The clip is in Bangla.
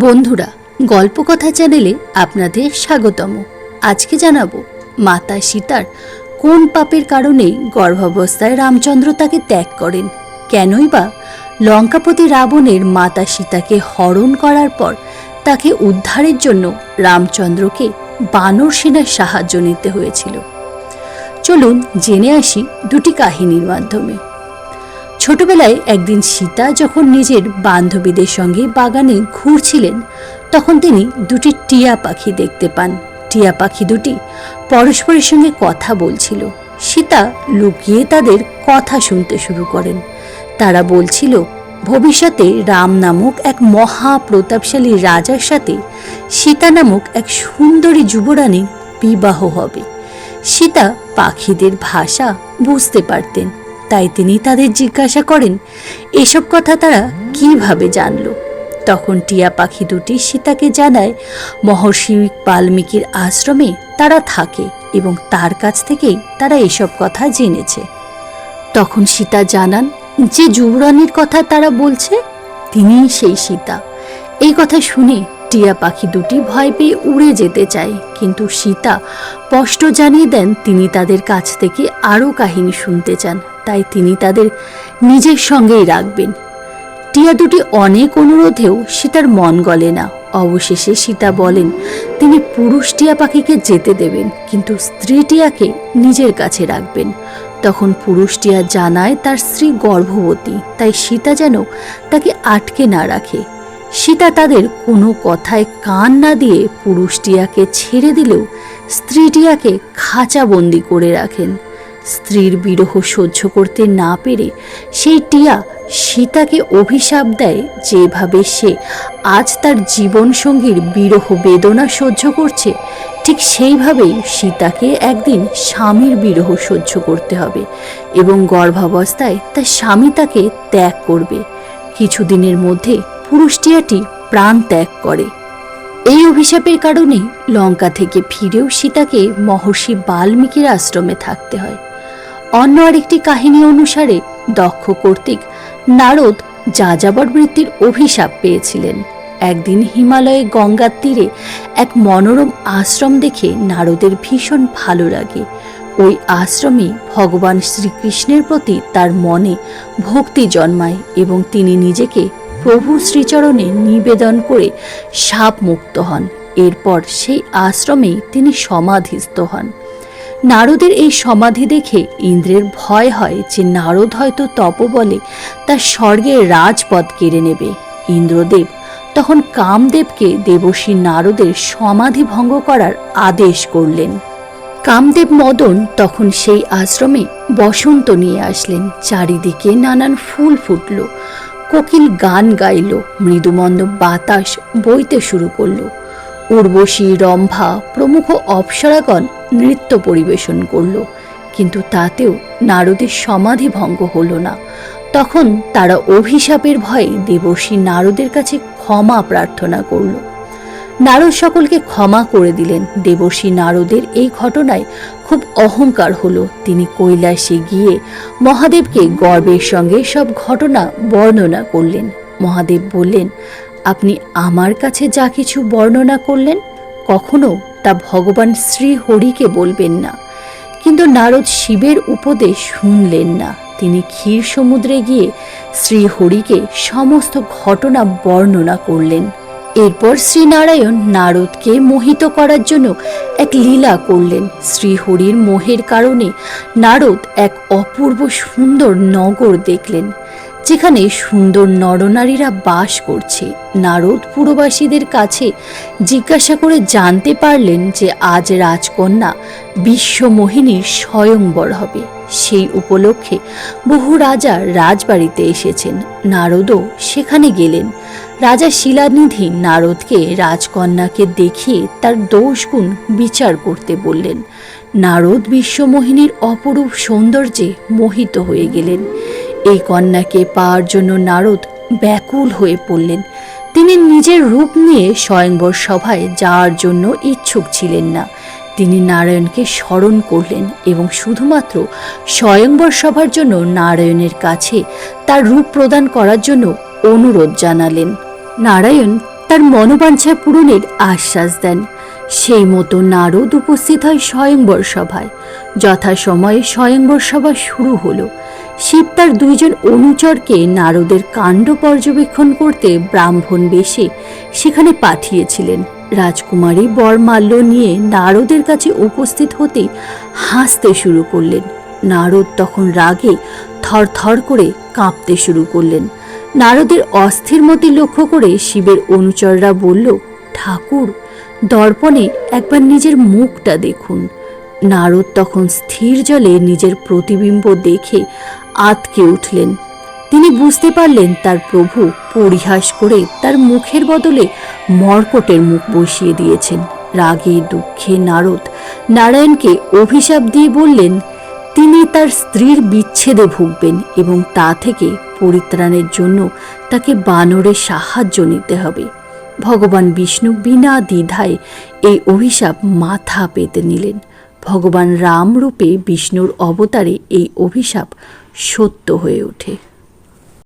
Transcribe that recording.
বন্ধুরা, গল্পকথা চ্যানেলে আপনাদের স্বাগতম। আজকে জানাব, মাতা সীতার কোন পাপের কারণে গর্ভাবস্থায় রামচন্দ্র তাকে ত্যাগ করেন? কেনই বা লঙ্কাপতি রাবণের মাতা সীতাকে হরণ করার পর তাকে উদ্ধারের জন্য রামচন্দ্রকে বানর সেনার সাহায্য নিতে হয়েছিল। চলুন জেনে আসি দুটি কাহিনীর মাধ্যমে। ছোটবেলায় একদিন সীতা যখন নিজের বান্ধবীদের সঙ্গে বাগানে ঘুরছিলেন, তখন তিনি দুটি টিয়া পাখি দেখতে পান। টিয়া পাখি দুটি পরস্পরের সঙ্গে কথা বলছিল। সীতা লুকিয়ে তাদের কথা শুনতে শুরু করেন। তারা বলছিল, ভবিষ্যতে রাম নামক এক মহা প্রতাপশালী রাজার সাথে সীতা নামক এক সুন্দরী যুবরানীর বিবাহ হবে। সীতা পাখিদের ভাষা বুঝতে পারতেন। তাই তিনি তাদের জিজ্ঞাসা করেন, এসব কথা তারা কীভাবে জানল? তখন টিয়া পাখি দুটি সীতাকে জানায়, মহর্ষি বাল্মীকির আশ্রমে তারা থাকে এবং তার কাছ থেকেই তারা এসব কথা জেনেছে। তখন সীতা জানান, যে যুবরানীর কথা তারা বলছে, তিনিই সেই সীতা। এই কথা শুনে টিয়া পাখি দুটি ভয় পেয়ে উড়ে যেতে চায়, কিন্তু সীতা স্পষ্ট জানিয়ে দেন তিনি তাদের কাছ থেকে আরও কাহিনী শুনতে চান, তাই তিনি তাদের নিজের সঙ্গেই রাখবেন। টিয়া দুটি অনেক অনুরোধেও সীতার মন গলে না। অবশেষে সীতা বলেন, তিনি পুরুষ টিয়া পাখিকে যেতে দেবেন, কিন্তু স্ত্রী টিয়াকে নিজের কাছে রাখবেন। তখন পুরুষ টিয়া জানায় তার স্ত্রী গর্ভবতী, তাই সীতা যেন তাকে আটকে না রাখে। সীতা তাদের কোনো কথায় কান না দিয়ে পুরুষ টিয়াকে ছেড়ে দিলেও স্ত্রী টিয়াকে খাঁচাবন্দি করে রাখেন। স্ত্রীর বিরহ সহ্য করতে না পেরে সেই টিয়া সীতাকে অভিশাপ দেয় যেভাবে সে আজ তার জীবনসঙ্গীর বিরহ বেদনা সহ্য করছে, ঠিক সেইভাবেই সীতাকে একদিন স্বামীর বিরহ সহ্য করতে হবে এবং গর্ভাবস্থায় তার স্বামী তাকে ত্যাগ করবে। কিছুদিনের মধ্যে পুরুষটিয়াটি প্রাণ ত্যাগ করে। এই অভিশাপের কারণে লঙ্কা থেকে ফিরেও সীতাকে মহর্ষি বাল্মীকির আশ্রমে থাকতে হয়। অন্য আরেকটি কাহিনী অনুসারে দক্ষ কর্তৃক নারদ যাযাবর বৃত্তির অভিশাপ পেয়েছিলেন। একদিন হিমালয়ে গঙ্গার তীরে এক মনোরম আশ্রম দেখে নারদের ভীষণ ভালো লাগে। ওই আশ্রমে ভগবান শ্রীকৃষ্ণের প্রতি তার মনে ভক্তি জন্মায় এবং তিনি নিজেকে প্রভু শ্রীচরণে নিবেদন করে সাপ মুক্ত হন। এরপর সেই আশ্রমেই তিনি সমাধিস্থ হন। নারদের এই সমাধি দেখে ইন্দ্রের ভয় হয় যে নারদ হয়তো তপবলে তার স্বর্গের রাজপথ কেড়ে নেবে। ইন্দ্রদেব তখন কামদেবকে দেবশ্রী নারদের সমাধি ভঙ্গ করার আদেশ করলেন। কামদেব মদন তখন সেই আশ্রমে বসন্ত নিয়ে আসলেন। চারিদিকে নানান ফুল ফুটল। কোকিল গান গাইল, মৃদুমন্দ বাতাস বইতে শুরু করল। উর্বশী রম্ভা প্রমুখ অপ্সরাগণ নৃত্য পরিবেশন করল, কিন্তু তাতেও নারদের সমাধি ভঙ্গ হল না। তখন তারা অভিশাপের ভয়ে দেবশী নারদের কাছে ক্ষমা প্রার্থনা করল। নারদ সকলকে ক্ষমা করে দিলেন। দেবশ্রী নারদের এই ঘটনায় খুব অহংকার হলো। তিনি কৈলাসে গিয়ে মহাদেবকে গর্বের সঙ্গে সব ঘটনা বর্ণনা করলেন। মহাদেব বললেন, আপনি আমার কাছে যা কিছু বর্ণনা করলেন, কখনো তা ভগবান শ্রী হরিকে বলবেন না। কিন্তু নারদ শিবের উপদেশ শুনলেন না। তিনি ক্ষীর সমুদ্রে গিয়ে শ্রী হরিকে সমস্ত ঘটনা বর্ণনা করলেন। এরপর শ্রীনারায়ণ নারদকে মোহিত করার জন্য এক লীলা করলেন। শ্রীহরির মোহের কারণে নারদ এক অপূর্ব সুন্দর নগর দেখলেন। যেখানে সুন্দর নরনারীরা বাস করছে। নারদ পুরবাসীদের কাছে জিজ্ঞাসা করে জানতে পারলেন যে আজ রাজকন্যা বিশ্বমোহিনীর স্বয়ংবর হবে। সেই উপলক্ষে বহু রাজা রাজবাড়িতে এসেছেন। নারদও সেখানে গেলেন। রাজা শিলানিধি নারদকে রাজকন্যাকে দেখিয়ে তার দোষগুণ বিচার করতে বললেন। নারদ বিশ্বমোহিনীর অপরূপ সৌন্দর্যে মোহিত হয়ে গেলেন। এই কন্যাকে পাওয়ার জন্য নারদ ব্যাকুল হয়ে পড়লেন। তিনি নিজের রূপ নিয়ে স্বয়ংবর সভায় যাওয়ার জন্য ইচ্ছুক ছিলেন না। তিনি নারায়ণকে স্মরণ করলেন এবং শুধুমাত্র স্বয়ংবর সভার জন্য নারায়ণের কাছে তার রূপ প্রদান করার জন্য অনুরোধ জানালেন। নারায়ণ তার মনোবাঞ্ছা পূরণের আশ্বাস দেন। সেই মতো নারদ উপস্থিত হয় স্বয়ংবর সভায়। যথাসময়ে স্বয়ংবর সভা শুরু হলো। শিব তার দুইজন অনুচরকে নারদের কাণ্ড পর্যবেক্ষণ করতে ব্রাহ্মণ বেশে সেখানে পাঠিয়েছিলেন। রাজকুমারী বরমাল্য নিয়ে নারদের কাছে উপস্থিত হতে হাসতে শুরু করলেন। নারদ তখন রাগে থরথর করে কাঁপতে শুরু করলেন। নারদের অস্থির মতি লক্ষ্য করে শিবের অনুচররা বলল, ঠাকুর, দর্পণে একবার নিজের মুখটা দেখুন। নারদ তখন স্থির জলে নিজের প্রতিবিম্ব দেখে আতকে উঠলেন। তিনি বুঝতে পারলেন তার প্রভু পরিহাস করে তার মুখের বদলে মর্কটের মুখ বসিয়ে দিয়েছেন। রাগে, দুঃখে, নারদ নারায়ণকে অভিশাপ দিয়ে বললেন, তিনি তার স্ত্রীর বিচ্ছেদে ভুগবেন এবং তা থেকে পরিত্রাণের জন্য তাকে বানরের সাহায্য নিতে হবে। ভগবান বিষ্ণু বিনা দ্বিধায় এই অভিশাপ মাথা পেতে নিলেন। ভগবান রাম রূপে বিষ্ণুর অবতারে এই অভিশাপ সত্য হয়ে ওঠে।